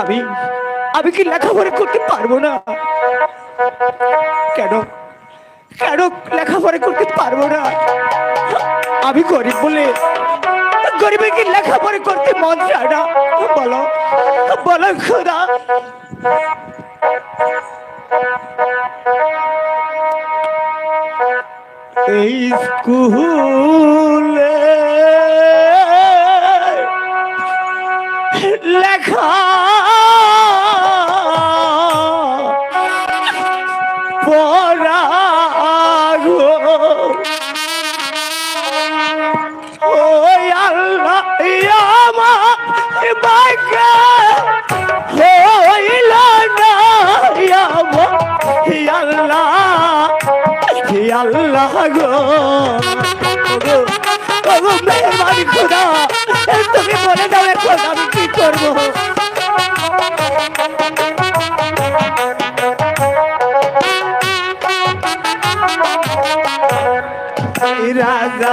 আমি আমি কি লেখাপড়া করতে পারব না? কেন? কেন লেখাপড়া করতে পারব না? আমি গরিব বলে, গরিবে কি লেখাপড়া করতে মন চায় না? বলো বলো খোদা। এই স্কুলে আল্লাহ গো। মেহরবানি খোদা। তুমি বলে দাও এখন আমি কি করব? রাজা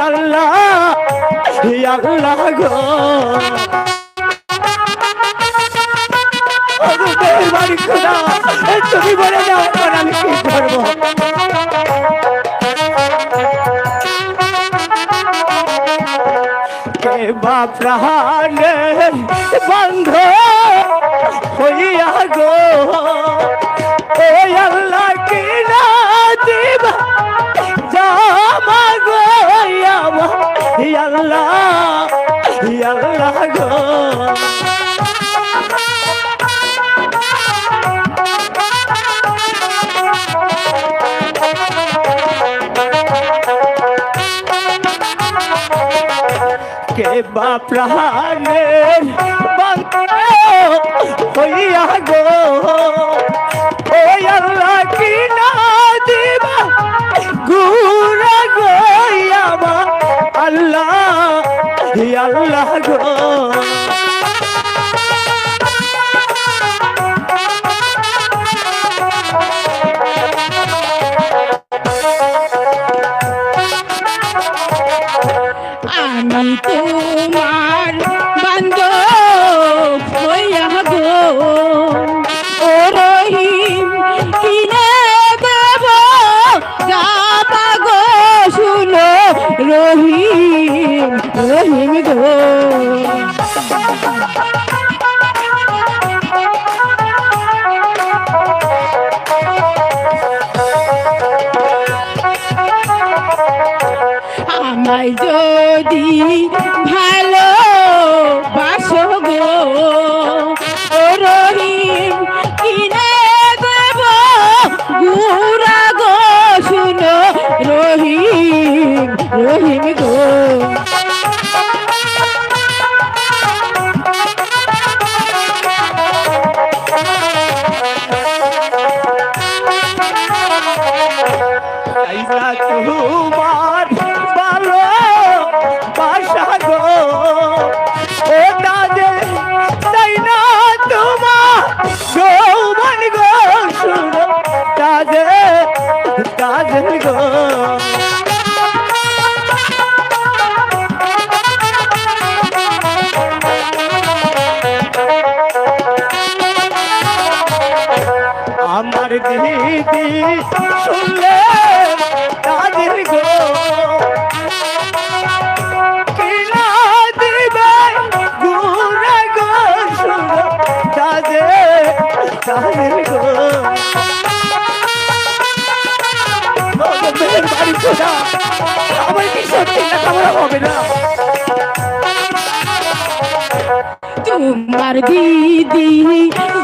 আল্লাহ আল্লাহ গো তুমি বলে দাও আমি কি করব কে বন্ধ হইয়া গো। ও আল্লাহ দিব? আল্লাহ গো কে বা আল্লাহ গো। গো আমায় যদি ভালো বাসো গো রহিম, কিনে দেব গুড়া গো, শুনো রহিম রহিম গো। দিদি শুনলে তাদের গো। আমার কি সত্যি লেখাপড়া হবে না। তোমার দিদি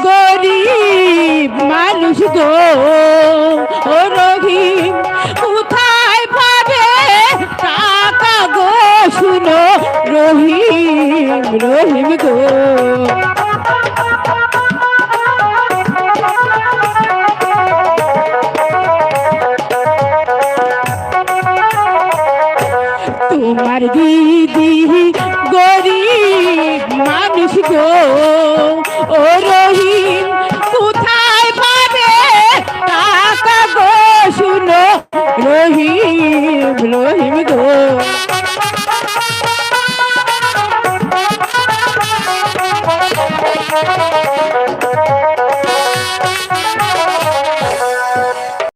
গরিব মানুষ গো রহিম। কোথায় পাবে টাকা গো? শুনো, রহিম রহিম গো। তোমার দিদি গরিব মানুষ গো। ও রহিম